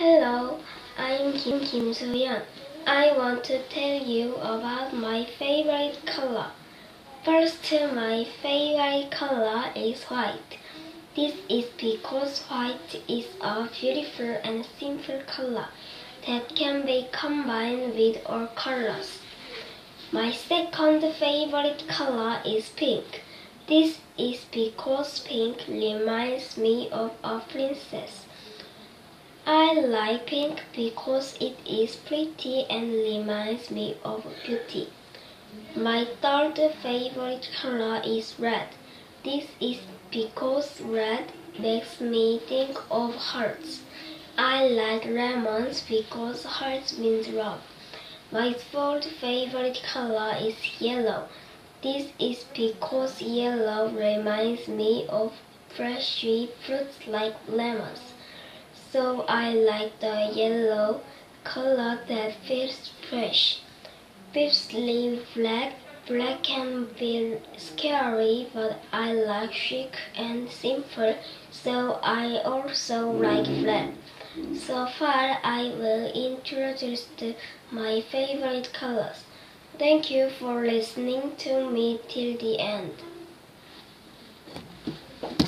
Hello, I'm Kim Kim Soyeon. I want to tell you about my favorite color. First, my favorite color is white. This is because white is a beautiful and simple color that can be combined with all colors. My second favorite color is pink. This is because pink reminds me of a princess. I like pink because it is pretty and reminds me of beauty. My third favorite color is red. This is because red makes me think of hearts. I like lemons because hearts means love. My fourth favorite color is yellow. This is because yellow reminds me of fleshy fruits like lemons. So I like the yellow color that feels fresh. Fifthly, black. Black can be scary, but I like chic and simple, so I also like black. So far, I will introduce my favorite colors. Thank you for listening to me till the end.